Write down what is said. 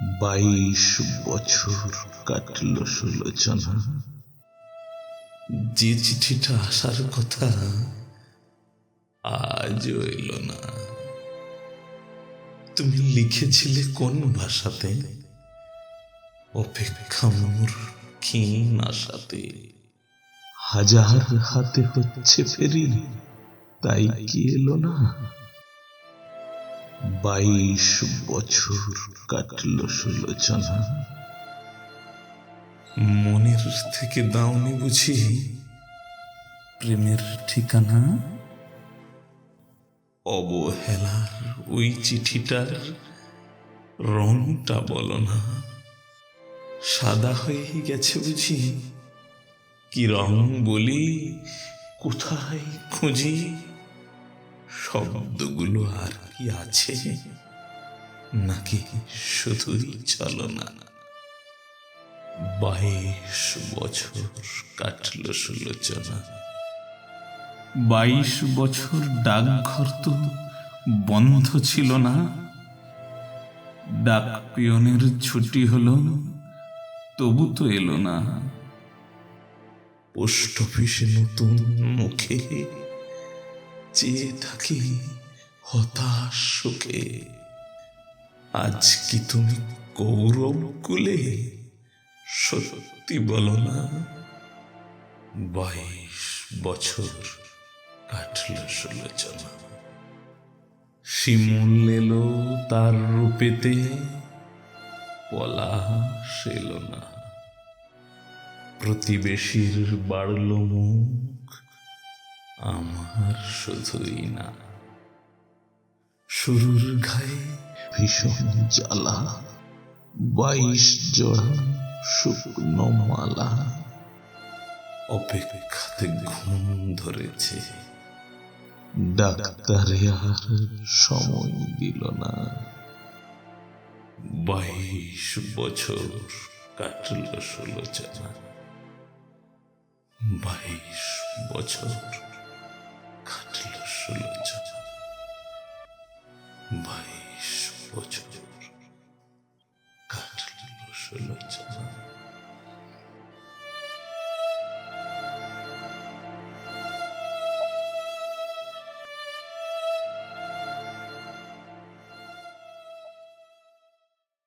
বাইশ বছর কাটল সুলোচনা যে চিঠিটা আসার কথা আজও এলো না। তুমি লিখেছিলে কোন ভাষাতে? অপেক্ষা মোর ক্ষীণ আশাতে। হাজার হাতে হচ্ছে ফেরি তাই কি এলো না? বাইশ বছর কাটল সুলোচনা মনের থেকে দাওনি বুঝি প্রেমের ঠিকানা? অবহেলার ওই চিঠিটার রংটা বলো না। সাদা হয়ে গেছে বুঝি। কি রং বলি, কোথায় খুঁজি? শব্দগুলো আর কি আছে? নাকি শুধুই চলো না বাইশ বছর কাটল সুলোচনা। বাইশ বছর ডাকঘর তো বন্ধ ছিল না। ডাক পিয়নের ছুটি হলো, তবু তো এলো না। পোস্ট অফিসে নতুন মুখে চেয়ে থাকি হতাশ সুখে। আজ কি তুমি কৌরব কুলে? সত্যি বলো না। বাইশ বছর কাটল সুলোচনা শিমুল এলো তার রূপেতে, পলাশ এলো না। প্রতিবেশীর বাড়ল মুখ আমার শুধুই না, শুরুর ঘায়ে ভীষণ জ্বালা, বাইশ জোড়া শুকনো মালা। অপেক্ষাতে ঘুম ধরেছে। ডাক্তারে আর সময় দিল না। বাইশ বছর কাটল সুলোচনা বাইশ বছর বাইশ